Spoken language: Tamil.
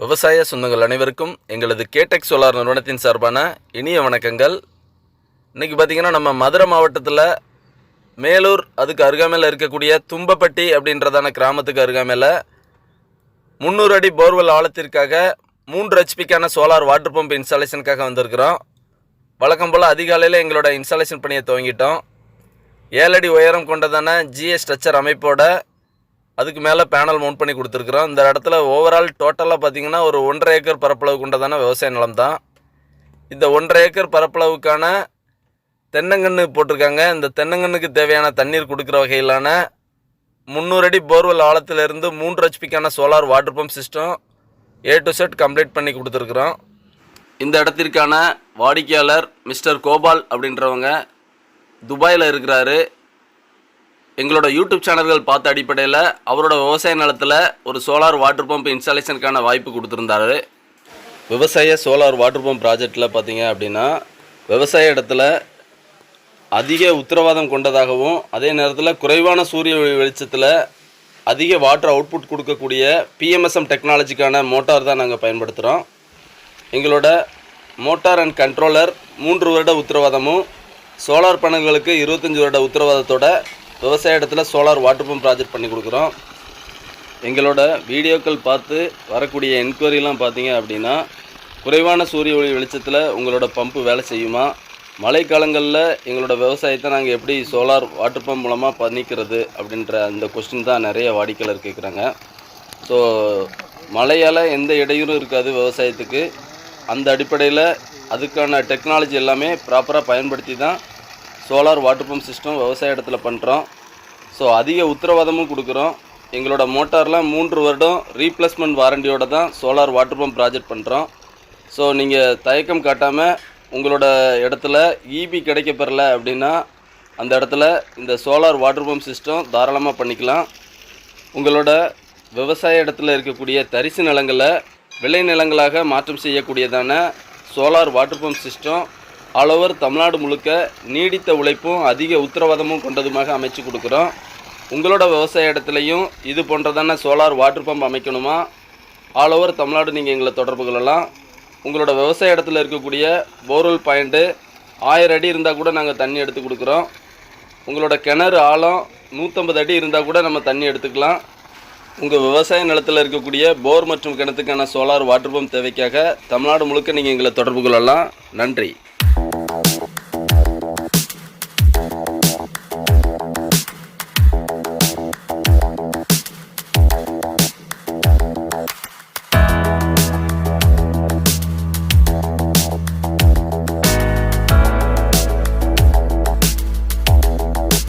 விவசாய சொந்தங்கள் அனைவருக்கும் எங்களது கேடெக் சோலார் நிறுவனத்தின் சார்பான இனிய வணக்கங்கள். இன்றைக்கி பார்த்திங்கன்னா நம்ம மதுரை மாவட்டத்தில் மேலூர் அதுக்கு அருகாமையில் இருக்கக்கூடிய தும்பப்பட்டி அப்படின்றதான கிராமத்துக்கு அருகாமையில் முந்நூறு அடி போர்வெல் ஆழத்திற்காக மூன்று ஹெச்பிக்கான சோலார் வாட்டர் பம்ப் இன்ஸ்டாலேஷனுக்காக வந்திருக்கிறோம். வழக்கம் போல் அதிகாலையில் எங்களோட இன்ஸ்டாலேஷன் பணியை துவங்கிட்டோம். ஏழடி உயரம் கொண்டதான ஜிஎஸ் ஸ்ட்ரக்சர் அமைப்போட அதுக்கு மேலே பேனல் மவுண்ட் பண்ணி கொடுத்துருக்குறோம். இந்த இடத்துல ஓவரால் டோட்டலாக பார்த்தீங்கன்னா ஒரு ஒன்றரை ஏக்கர் பரப்பளவு கொண்டதான விவசாய நிலம் தான். இந்த ஒன்றரை ஏக்கர் பரப்பளவுக்கான தென்னங்கன்று போட்டிருக்காங்க. இந்த தென்னங்கன்னுக்கு தேவையான தண்ணீர் கொடுக்குற வகையிலான முந்நூறு அடி போர்வெல் ஆழத்திலிருந்து மூன்று ஹெச்பிக்கான solar water pump system A to Z complete பண்ணி கொடுத்துருக்குறோம். இந்த இடத்திற்கான வாடிக்கையாளர் மிஸ்டர் கோபால் அப்படின்றவங்க துபாயில் இருக்கிறாரு. எங்களோட யூடியூப் சேனல்கள் பார்த்த அடிப்படையில் அவரோட விவசாய நிலத்தில் ஒரு சோலார் வாட்டர் பம்ப் இன்ஸ்டாலேஷனுக்கான வாய்ப்பு கொடுத்துருந்தாரு. விவசாய சோலார் வாட்டர் பம்ப் ப்ராஜெக்டில் பார்த்தீங்க அப்படின்னா விவசாய இடத்துல அதிக உத்தரவாதம் கொண்டதாகவும் அதே நேரத்தில் குறைவான சூரிய வெளிச்சத்தில் அதிக வாட்டர் அவுட்புட் கொடுக்கக்கூடிய பிஎம்எஸ்எம் டெக்னாலஜிக்கான மோட்டார் தான் நாங்கள் பயன்படுத்துகிறோம் எங்களோட மோட்டார் அண்ட் கண்ட்ரோலர் மூன்று வருட உத்தரவாதமும் சோலார் பேனல்களுக்கு இருபத்தஞ்சி வருட உத்தரவாதத்தோட விவசாய இடத்துல சோலார் வாட்டர் பம்ப் ப்ராஜெக்ட் பண்ணி கொடுக்குறோம். எங்களோட வீடியோக்கள் பார்த்து வரக்கூடிய என்கொயரிலாம் பார்த்தீங்க அப்படின்னா குறைவான சூரிய ஒளி வெளிச்சத்தில் உங்களோட பம்பு வேலை செய்யுமா? மழைக்காலங்களில் எங்களோட விவசாயத்தை நாங்கள் எப்படி சோலார் வாட்டர் பம்ப் மூலமாக பண்ணிக்கிறது அப்படின்ற அந்த கொஸ்டின் தான் நிறைய வாடிக்கையாளர் கேட்குறாங்க ஸோ மழையால் எந்த இடையூறும் இருக்காது விவசாயத்துக்கு. அந்த அடிப்படையில் அதுக்கான டெக்னாலஜி எல்லாமே ப்ராப்பராக பயன்படுத்தி தான் சோலார் வாட்டர் பம்ப் சிஸ்டம் விவசாய இடத்துல பண்ணுறோம் ஸோ அதிக உத்தரவாதமும் கொடுக்குறோம். எங்களோட மோட்டார்லாம் மூன்று வருடம் ரீப்ளேஸ்மெண்ட் வாரண்டியோட தான் சோலார் வாட்டர் பம்ப் ப்ராஜெக்ட் பண்ணுறோம் ஸோ நீங்கள் தயக்கம் காட்டாமல் உங்களோட இடத்துல இபி கிடைக்கப்பெறல அப்படின்னா அந்த இடத்துல இந்த சோலார் வாட்டர் பம்ப் சிஸ்டம் தாராளமாக பண்ணிக்கலாம். உங்களோட விவசாய இடத்துல இருக்கக்கூடிய தரிசு நிலங்களை விளை நிலங்களாக மாற்றம் செய்யக்கூடியதான solar water pump system all over Tamil Nadu முழுக்க நீடித்த உழைப்பும் அதிக உத்தரவாதமும் கொண்டதுமாக அமைச்சு கொடுக்குறோம். உங்களோட விவசாய இடத்துலையும் இது போன்றதான சோலார் வாட்டர் பம்ப் அமைக்கணுமா? ஆல் ஓவர் தமிழ்நாடு நீங்கள் எங்களை தொடர்பு கொள்ளலாம். உங்களோட விவசாய இடத்துல இருக்கக்கூடிய போர்வெல் பாயிண்ட்டு ஆயிரம் அடி இருந்தால் கூட நாங்கள் தண்ணி எடுத்து கொடுக்குறோம். உங்களோட கிணறு ஆழம் நூற்றம்பது அடி இருந்தால் கூட நம்ம தண்ணி எடுத்துக்கலாம். உங்கள் விவசாய நிலத்தில் இருக்கக்கூடிய போர் மற்றும் கிணத்துக்கான சோலார் வாட்டர் பம்ப் தேவைக்காக தமிழ்நாடு முழுக்க நீங்கள் எங்களை தொடர்பு கொள்ளலாம். நன்றி.